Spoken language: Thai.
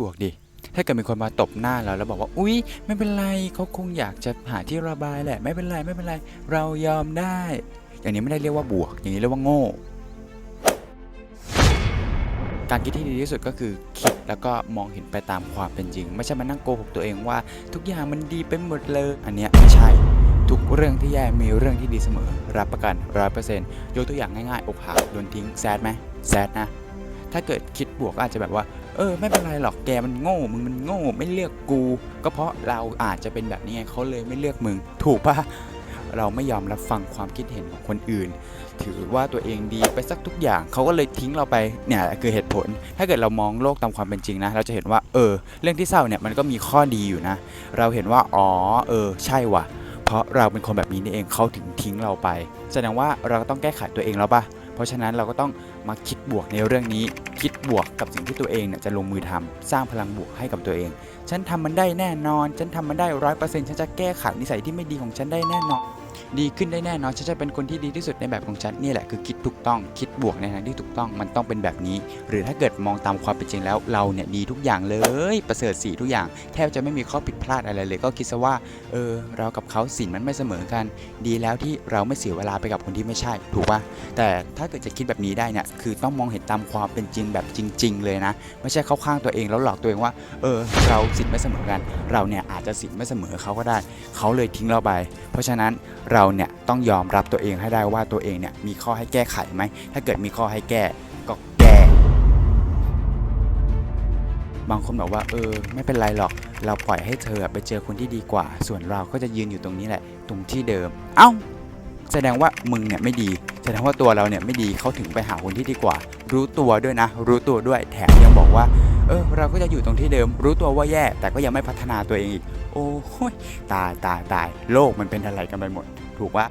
บวกดิถ้าเกิดมีคนมาตบหน้าเราแล้วบอกว่าอุ๊ย ไม่เป็นไรเขาคงอยากจะหาที่ระบายแหละ ไม่เป็นไรไม่เป็นไร เรายอมได้ อย่างนี้ไม่ได้เรียกว่าบวก อย่างนี้เรียกว่าโง่ การคิดที่ดีที่สุดก็คือคิดแล้วก็มองเห็นไปตามความเป็นจริง ไม่ใช่มานั่งโกหกตัวเองว่า ทุกอย่างมันดีไปหมดเลย อันเนี้ยไม่ใช่ทุกเรื่องที่แย่มีเรื่องที่ดีเสมอ รับประกันร้อยเปอร์เซ็นต์ยกตัวอย่างง่ายๆอกหักโดนทิ้งแซดไหมแซดนะถ้าเกิดคิดบวกอาจจะแบบว่า เออไม่เป็นไรหรอกแกมันโง่ มึงมันโง่ไม่เลือกกู ก็เพราะเราอาจจะเป็นแบบนี้ไงเขาเลยไม่เลือกมึง ถูกปะเราไม่ยอมรับฟังความคิดเห็นของคนอื่น ถือว่าตัวเองดีไปสักทุกอย่างเขาก็เลยทิ้งเราไปเนี่ยคือเหตุผล ถ้าเกิดเรามองโลกตามความเป็นจริงนะ เราจะเห็นว่าเออ เรื่องที่เศร้าเนี่ยมันก็มีข้อดีอยู่นะ เราเห็นว่าอ๋อเออ ใช่ว่ะ เพราะเราเป็นคนแบบนี้นี่เองเขาถึงทิ้งเราไป แสดงว่าเราก็ต้องแก้ไขตัวเองแล้วปะ เพราะฉะนั้นเราก็ต้องมาคิดบวกในเรื่องนี้ คิดบวกกับสิ่งที่ตัวเองเนี่ยจะลงมือทำสร้างพลังบวกให้กับตัวเอง ฉันทำมันได้แน่นอน ฉันทำมันได้ร้อยเปอร์เซ็นต์ฉันจะแก้ไขนิสัยที่ไม่ดีของฉันได้แน่นอน ดีขึ้นได้แน่นอนฉันจะเป็นคนที่ดีที่สุดในแบบของฉันนี่แหละคือคิดถูกต้องคิดบวกในทางที่ถูกต้องมันต้องเป็นแบบนี้ หรือถ้าเกิดมองตามความเป็นจริงแล้ว เราเนี่ยดีทุกอย่างเลย ประเสริฐสีทุกอย่าง แทบจะไม่มีข้อผิดพลาดอะไรเลย ก็คิดซะว่าเออเรากับเขาสินมันไม่เสมอกัน ดีแล้วที่เราไม่เสียเวลาไปกับคนที่ไม่ใช่ ถูกปะแต่ถ้าเกิดจะคิดแบบนี้ได้เนี่ยคือต้องมองเห็นตามความเป็นจริงแบบจริง ๆ เลยนะ ไม่ใช่เข้าข้างตัวเองแล้วหลอกตัวเองว่าเออเราสินไม่เสมอกัน เราเนี่ยอาจจะสินไม่เสมอเขาก็ได้ เขาเลยทิ้งเราไป เพราะฉะนั้นเราเนี่ยต้องยอมรับตัวเองให้ได้ว่าตัวเองเนี่ยมีข้อให้แก้ไขไหม ถ้าเกิดมีข้อให้แก้ก็แก้ บางคนบอกว่าเออไม่เป็นไรหรอก เราปล่อยให้เธอไปเจอคนที่ดีกว่า ส่วนเราก็จะยืนอยู่ตรงนี้แหละ ตรงที่เดิม เอ้า แสดงว่ามึงเนี่ยไม่ดี แสดงว่าตัวเราเนี่ยไม่ดีเขาถึงไปหาคนที่ดีกว่า รู้ตัวด้วยนะ รู้ตัวด้วยแถมยังบอกว่า เออ เราก็จะอยู่ตรงที่เดิม รู้ตัวว่าแย่ แต่ก็ยังไม่พัฒนาตัวเองอีก โอ้ยตายตายตายโลกมันเป็นอะไรกันไปหมด ถูกว่า